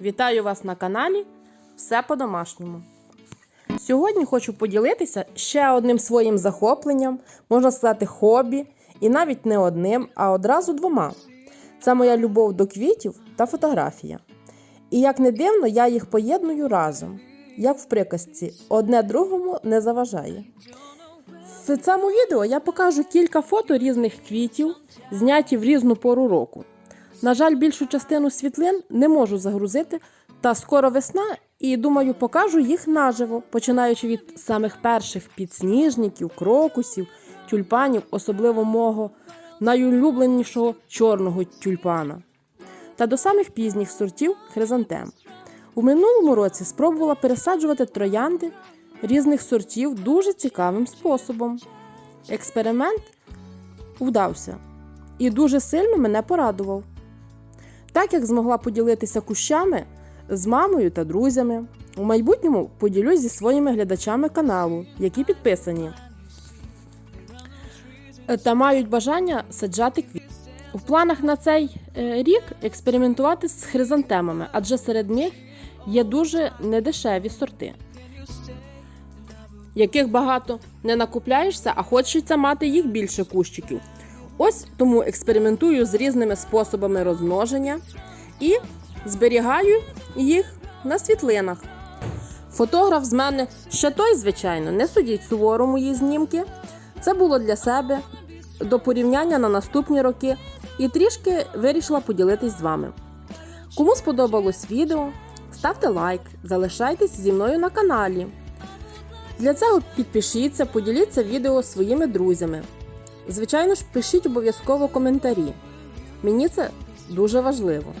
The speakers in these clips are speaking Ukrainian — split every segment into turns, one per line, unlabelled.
Вітаю вас на каналі Все по-домашньому. Сьогодні хочу поділитися ще одним своїм захопленням, можна сказати, хобі, і навіть не одним, а одразу двома. Це моя любов до квітів та фотографія. І як не дивно, я їх поєдную разом, як в приказці, одне другому не заважає. В цьому відео я покажу кілька фото різних квітів, зняті в різну пору року. На жаль, більшу частину світлин не можу загрузити, та скоро весна, і думаю, покажу їх наживо, починаючи від самих перших підсніжників, крокусів, тюльпанів, особливо мого найулюбленішого чорного тюльпана, та до самих пізніх сортів хризантем. У минулому році спробувала пересаджувати троянди різних сортів дуже цікавим способом. Експеримент вдався і дуже сильно мене порадував. Так як змогла поділитися кущами з мамою та друзями, у майбутньому поділюсь зі своїми глядачами каналу, які підписані е, та мають бажання саджати квіти. У планах на цей е, рік експериментувати з хризантемами, адже серед них є дуже недешеві сорти, яких багато не накупляєшся, а хочеться мати їх більше кущиків. Ось тому експериментую з різними способами розмноження і зберігаю їх на світлинах. Фотограф з мене ще той, звичайно, не судіть суворо мої знімки. Це було для себе до порівняння на наступні роки і трішки вирішила поділитись з вами. Кому сподобалось відео, ставте лайк, залишайтесь зі мною на каналі. Для цього підпишіться, поділіться відео своїми друзями. Звичайно ж, пишіть обов'язково коментарі. Мені це дуже важливо.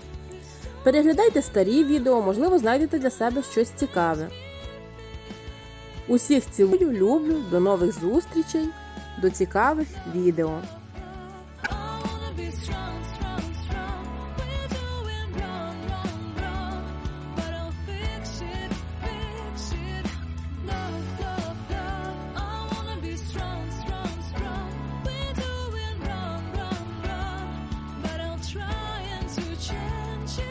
Переглядайте старі відео, можливо, знайдете для себе щось цікаве. Усіх цілую, люблю, до нових зустрічей, до цікавих відео. 前进